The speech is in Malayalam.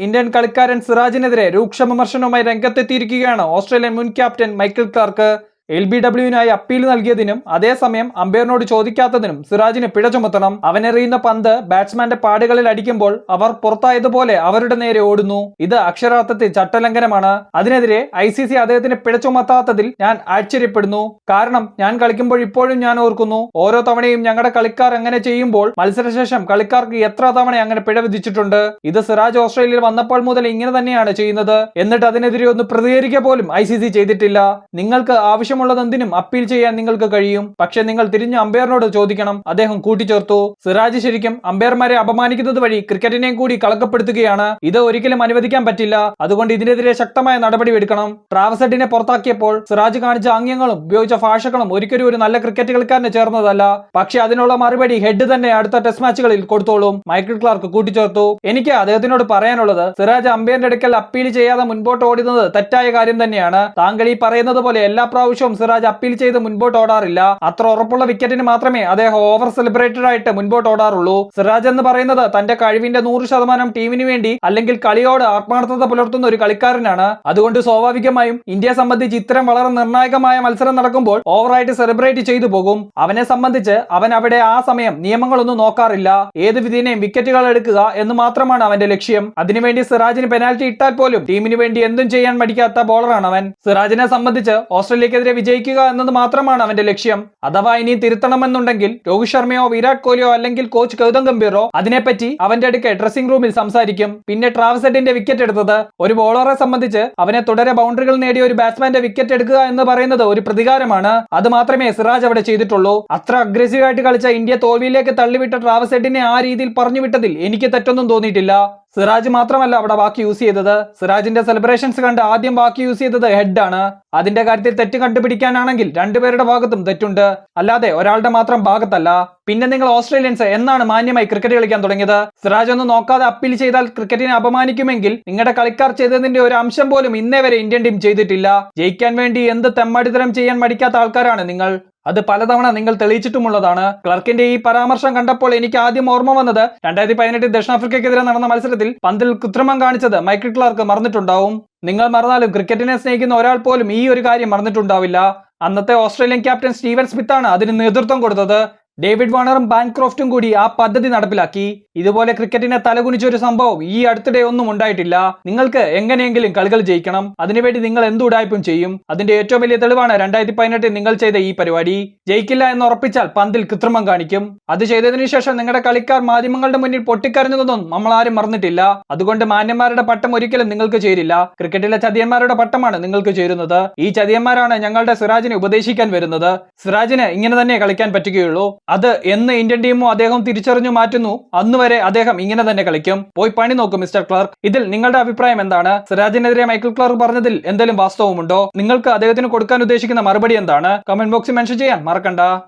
ഇന്ത്യൻ കളിക്കാരൻ സിറാജിനെതിരെ രൂക്ഷ വിമർശനവുമായി രംഗത്തെത്തിയിരിക്കുകയാണ് ഓസ്ട്രേലിയൻ മുൻ captain Michael Clarke. L B ഡബ്ല്യുവിനായി appeal നൽകിയതിനും അതേസമയം അമ്പയറിനോട് ചോദിക്കാത്തതിനും സിറാജിന് പിഴ ചുമത്തണം. അവനെറിയുന്ന പന്ത് ബാറ്റ്സ്മാന്റെ പാടുകളിൽ അടിക്കുമ്പോൾ അവർ പുറത്തായതുപോലെ അവരുടെ നേരെ ഓടുന്നു. ഇത് അക്ഷരാർത്ഥത്തിൽ ചട്ടലംഘനമാണ്. അതിനെതിരെ ഐ സി സി അദ്ദേഹത്തിന് പിഴ ചുമത്താത്തതിൽ ഞാൻ ആശ്ചര്യപ്പെടുന്നു. കാരണം ഞാൻ കളിക്കുമ്പോൾ ഇപ്പോഴും ഞാൻ ഓർക്കുന്നു. ഓരോ തവണയും ഞങ്ങളുടെ കളിക്കാർ അങ്ങനെ ചെയ്യുമ്പോൾ മത്സരശേഷം കളിക്കാർക്ക് എത്ര തവണ അങ്ങനെ പിഴ വിധിച്ചിട്ടുണ്ട്? ഇത് സിറാജ് ഓസ്ട്രേലിയയിൽ വന്നപ്പോൾ മുതൽ ഇങ്ങനെ തന്നെയാണ് ചെയ്യുന്നത്. എന്നിട്ട് അതിനെതിരെ ഒന്ന് പ്രതികരിക്കുക പോലും ഐ ചെയ്തിട്ടില്ല. നിങ്ങൾക്ക് ആവശ്യമുള്ളതെന്തിനും അപ്പീൽ ചെയ്യാൻ നിങ്ങൾക്ക് കഴിയും. പക്ഷെ നിങ്ങൾ തിരിഞ്ഞ് അമ്പയറിനോട് ചോദിക്കണം. അദ്ദേഹം കൂട്ടിച്ചേർത്തു. സിറാജ് ശരിക്കും അമ്പയർമാരെ അപമാനിക്കുന്നത് വഴി ക്രിക്കറ്റിനെയും കൂടി കളങ്കപ്പെടുത്തുകയാണ്. ഇത് ഒരിക്കലും അനുവദിക്കാൻ പറ്റില്ല. അതുകൊണ്ട് ഇതിനെതിരെ ശക്തമായ നടപടി എടുക്കണം. ട്രാവസെഡിനെ പുറത്താക്കിയപ്പോൾ സിറാജ് കാണിച്ച ആംഗ്യങ്ങളും ഉപയോഗിച്ച ഭാഷകളും ഒരിക്കലും ഒരു നല്ല ക്രിക്കറ്റ് കളിക്കാരന് ചേർന്നതല്ല. പക്ഷെ അതിനുള്ള മറുപടി ഹെഡ് തന്നെ അടുത്ത ടെസ്റ്റ് മാച്ചുകളിൽ കൊടുത്തോളും. മൈക്കിൾ ക്ലാർക്ക് കൂട്ടിച്ചേർത്തു. എനിക്ക് അദ്ദേഹത്തിനോട് പറയാനുള്ളത് സിറാജ് അമ്പയറിന്റെ അടുക്കൽ അപ്പീൽ ചെയ്യാതെ മുൻപോട്ട് ഓടുന്നത് തെറ്റായ കാര്യം തന്നെയാണ്. താങ്കൾ ഈ പറയുന്നത് പോലെ എല്ലാ പ്രാവശ്യവും സിറാജ് അപ്പീൽ ചെയ്ത് മുൻപോട്ട് ഓടാറില്ല. അത്ര ഉറപ്പുള്ള വിക്കറ്റിന് മാത്രമേ അദ്ദേഹം ഓവർ സെലിബ്രേറ്റഡ് ആയിട്ട് മുൻപോട്ട് ഓടാറുള്ളൂ. സിറാജ് എന്ന് പറയുന്നത് തന്റെ കഴിവിന്റെ നൂറ് ശതമാനം ടീമിന് വേണ്ടി അല്ലെങ്കിൽ കളിയോട് ആത്മാർത്ഥത പുലർത്തുന്ന ഒരു കളിക്കാരനാണ്. അതുകൊണ്ട് സ്വാഭാവികമായും ഇന്ത്യ സംബന്ധിച്ച് ഇത്തരം വളരെ നിർണായകമായ മത്സരം നടക്കുമ്പോൾ ഓവറായിട്ട് സെലിബ്രേറ്റ് ചെയ്തു പോകും. അവനെ സംബന്ധിച്ച് അവൻ അവിടെ ആ സമയം നിയമങ്ങളൊന്നും നോക്കാറില്ല. ഏത് വിധിനെയും വിക്കറ്റുകൾ എടുക്കുക എന്ന് മാത്രമാണ് അവന്റെ ലക്ഷ്യം. അതിനുവേണ്ടി സിറാജിന് പെനാൽറ്റി ഇട്ടാൽ പോലും ടീമിന് വേണ്ടി എന്തും ചെയ്യാൻ മടിക്കാത്ത ബോളറാണ് അവൻ. സിറാജിനെ സംബന്ധിച്ച് ഓസ്ട്രേലിയക്കെതിരെ വിജയിക്കുക എന്നത് മാത്രമാണ് അവന്റെ ലക്ഷ്യം. അഥവാ ഇനി തിരുത്തണമെന്നുണ്ടെങ്കിൽ രോഹിത് ശർമ്മയോ വിരാട് കോഹ്ലിയോ അല്ലെങ്കിൽ കോച്ച് ഗൗതം ഗംഭീറോ അതിനെപ്പറ്റി അവന്റെ അടുക്കെ ഡ്രസ്സിംഗ് റൂമിൽ സംസാരിക്കും. പിന്നെ ട്രാവസെഡിന്റെ വിക്കറ്റ് എടുത്തത് ഒരു ബോളറെ സംബന്ധിച്ച് അവനെ തുടരെ ബൗണ്ടറികൾ നേടിയ ഒരു ബാറ്റ്സ്മാന്റെ വിക്കറ്റ് എടുക്കുക എന്ന് പറയുന്നത് ഒരു പ്രതികാരമാണ്. അത് മാത്രമേ സിറാജ് അവിടെ ചെയ്തിട്ടുള്ളൂ. അത്ര അഗ്രസീവായിട്ട് കളിച്ച ഇന്ത്യ തോൽവിയിലേക്ക് തള്ളിവിട്ട ട്രാവസെഡിനെ ആ രീതിയിൽ പറഞ്ഞുവിട്ടതിൽ എനിക്ക് തെറ്റൊന്നും തോന്നിയിട്ടില്ല. സിറാജ് മാത്രമല്ല അവിടെ വാക്ക് യൂസ് ചെയ്തത്. സിറാജിന്റെ സെലിബ്രേഷൻസ് കണ്ട് ആദ്യം വാക്ക് യൂസ് ചെയ്തത് ഹെഡ് ആണ്. അതിന്റെ കാര്യത്തിൽ തെറ്റ് കണ്ടുപിടിക്കാനാണെങ്കിൽ രണ്ടുപേരുടെ ഭാഗത്തും തെറ്റുണ്ട്. അല്ലാതെ ഒരാളുടെ മാത്രം ഭാഗത്തല്ല. പിന്നെ നിങ്ങൾ ഓസ്ട്രേലിയൻസ് എന്നാണ് മാന്യമായി ക്രിക്കറ്റ് കളിക്കാൻ തുടങ്ങിയത്? സിറാജ് ഒന്ന് നോക്കാതെ അപ്പീൽ ചെയ്താൽ ക്രിക്കറ്റിനെ അപമാനിക്കുമെങ്കിൽ നിങ്ങളുടെ കളിക്കാർ ചെയ്തതിന്റെ ഒരു അംശം പോലും ഇന്നേ വരെ ഇന്ത്യൻ ടീം ചെയ്തിട്ടില്ല. ജയിക്കാൻ വേണ്ടി എന്ത് തെമ്മടിതരം ചെയ്യാൻ മടിക്കാത്ത ആൾക്കാരാണ് നിങ്ങൾ. അത് പലതവണ നിങ്ങൾ തെളിയിച്ചിട്ടുമുള്ളതാണ്. ക്ലർക്കിന്റെ ഈ പരാമർശം കണ്ടപ്പോൾ എനിക്ക് ആദ്യം ഓർമ്മ വന്നത് രണ്ടായിരത്തി പതിനെട്ടിൽ ദക്ഷിണാഫ്രിക്കയ്ക്കെതിരെ നടന്ന മത്സരത്തിൽ പന്തിൽ കൃത്രിമം കാണിച്ചത് മൈക്കിൾ ക്ലാർക്ക് മറന്നിട്ടുണ്ടാവും. നിങ്ങൾ മറന്നാലും ക്രിക്കറ്റിനെ സ്നേഹിക്കുന്ന ഒരാൾ പോലും ഈ ഒരു കാര്യം മറന്നിട്ടുണ്ടാവില്ല. അന്നത്തെ ഓസ്ട്രേലിയൻ ക്യാപ്റ്റൻ സ്റ്റീവൻ സ്മിത്താണ് അതിന് നേതൃത്വം കൊടുത്തത്. ഡേവിഡ് വാണറും ബാൻക്രോഫ്റ്റും കൂടി ആ പദ്ധതി നടപ്പിലാക്കി. ഇതുപോലെ ക്രിക്കറ്റിനെ തലകുനിച്ച ഒരു സംഭവം ഈ അടുത്തിടെ ഒന്നും ഉണ്ടായിട്ടില്ല. നിങ്ങൾക്ക് എങ്ങനെയെങ്കിലും കളികൾ ജയിക്കണം. അതിനുവേണ്ടി നിങ്ങൾ എന്ത് ഉടായ്പും ചെയ്യും? അതിന്റെ ഏറ്റവും വലിയ തെളിവാണ് രണ്ടായിരത്തി പതിനെട്ടിൽ നിങ്ങൾ ചെയ്ത ഈ പരിപാടി. ജയിക്കില്ല എന്ന് ഉറപ്പിച്ചാൽ പന്തിൽ കൃത്രിമം കാണിക്കും. അത് ചെയ്തതിനു ശേഷം നിങ്ങളുടെ കളിക്കാർ മാധ്യമങ്ങളുടെ മുന്നിൽ പൊട്ടിക്കരഞ്ഞതൊന്നും നമ്മൾ ആരും മറന്നിട്ടില്ല. അതുകൊണ്ട് മാന്യന്മാരുടെ പട്ടം ഒരിക്കലും നിങ്ങൾക്ക് ചേരില്ല. ക്രിക്കറ്റിലെ ചതിയന്മാരുടെ പട്ടമാണ് നിങ്ങൾക്ക് ചേരുന്നത്. ഈ ചതിയന്മാരാണ് ഞങ്ങളുടെ സിറാജിനെ ഉപദേശിക്കാൻ വരുന്നത്. സിറാജിന് ഇങ്ങനെ തന്നെ കളിക്കാൻ പറ്റുകയുള്ളൂ. അത് എന്ന് ഇന്ത്യൻ ടീമോ അദ്ദേഹം തിരിച്ചറിഞ്ഞു മാറ്റുന്നു. അന്ന് വരെ അദ്ദേഹം ഇങ്ങനെ തന്നെ കളിക്കും. പോയി പണി നോക്കും മിസ്റ്റർ ക്ലാർക്ക്. ഇതിൽ നിങ്ങളുടെ അഭിപ്രായം എന്താണ്? സിറാജിനെതിരെ മൈക്കിൾ ക്ലാർക്ക് പറഞ്ഞതിൽ എന്തെങ്കിലും വാസ്തവമുണ്ടോ? നിങ്ങൾക്ക് അദ്ദേഹത്തിന് കൊടുക്കാൻ ഉദ്ദേശിക്കുന്ന മറുപടി എന്താണ്? കമന്റ് ബോക്സിൽ മെൻഷൻ ചെയ്യാൻ മറക്കണ്ട.